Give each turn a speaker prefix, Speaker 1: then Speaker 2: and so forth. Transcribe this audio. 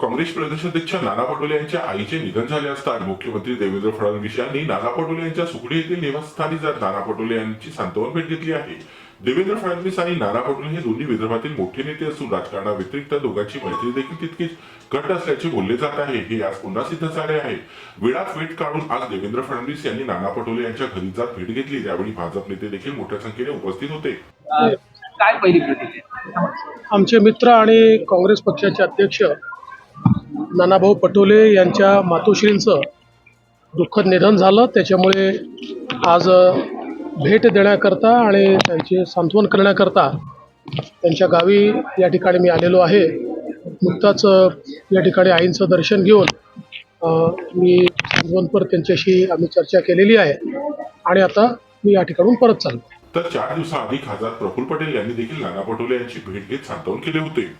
Speaker 1: काँग्रेस प्रदेशाध्यक्ष नाना पटोले यांच्या आईचे निधन झाले असता मुख्यमंत्री देवेंद्र फडणवीस यांनी नाना पटोले यांच्या सुकडी येथील निवासस्थानी जात नाना पटोले यांची सांत्वन भेट घेतली आहे. देवेंद्र फडणवीस आणि नाना पटोले हे दोन्ही विदर्भातील मोठे नेते असून राजकारणाव्यतिरिक्त दोघांची मैत्री देखील तितकीच घट्ट असल्याचे बोलले जात आहे. हे आज पुन्हा सिद्ध झाले आहे. वेळात वेट काढून आज देवेंद्र फडणवीस यांनी नाना पटोले यांच्या घरी जात भेट घेतली. त्यावेळी भाजप नेते देखील मोठ्या संख्येने उपस्थित होते.
Speaker 2: काय पहिली
Speaker 3: आमचे मित्र आणि काँग्रेस पक्षाचे अध्यक्ष नानाभाऊ पटोले यांच्या मातोश्रींचं दुःखद निधन झालं. त्याच्यामुळे आज भेट देण्याकरता आणि त्यांचे सांत्वन करण्याकरता त्यांच्या गावी या ठिकाणी मी आलेलो आहे. नुकताच या ठिकाणी आईंचं दर्शन घेऊन मी सांत्वनपर त्यांच्याशी आम्ही चर्चा केलेली आहे आणि आता मी या ठिकाणून परत चाललो.
Speaker 1: तर चार दिवसाआधी खासदार प्रफुल पटेल यांनी देखील नाना पटोले यांची भेट घेत सांत्वन केले होते.